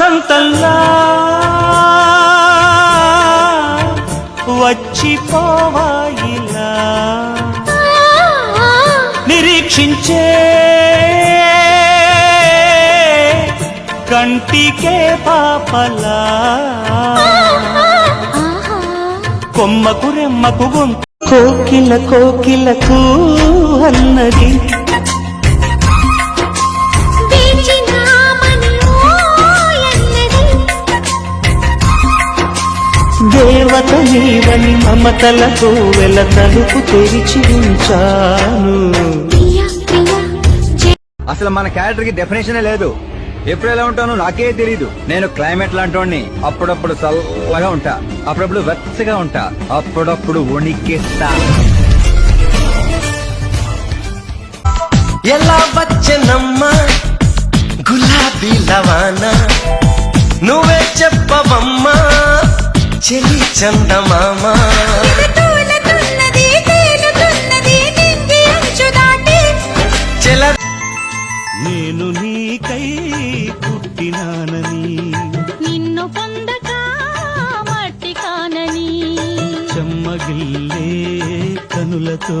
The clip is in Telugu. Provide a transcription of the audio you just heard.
వసంతంలా వచ్చిపోవాయిలా. నిరీక్షించే కంటికే పాపలా. కొమ్మకు రెమ్మకు గొంతు కోకిల కోకిలకు అన్నది. దేవత నీవని మమతలతో వెల తలుపు తెరిచి ఉంచాను. అసలు మన క్యారెక్టర్కి డెఫినేషన్ లేదు. ఎప్పుడు ఎలా ఉంటానో నాకే తెలియదు నేను క్లైమేట్ లాంటి అప్పుడప్పుడు చల్లగా ఉంటా. అప్పుడప్పుడు వెచ్చగా ఉంటా. అప్పుడప్పుడు వణికిస్తా. ఎలా వచ్చనమ్మా గులాబీ లవానా? నువ్వే చెలి చందమామా చెల నేను నీకై పుట్టినానని. నిన్ను పొందక మట్టి కానని. చెమ్మగిల్లే కనులతో.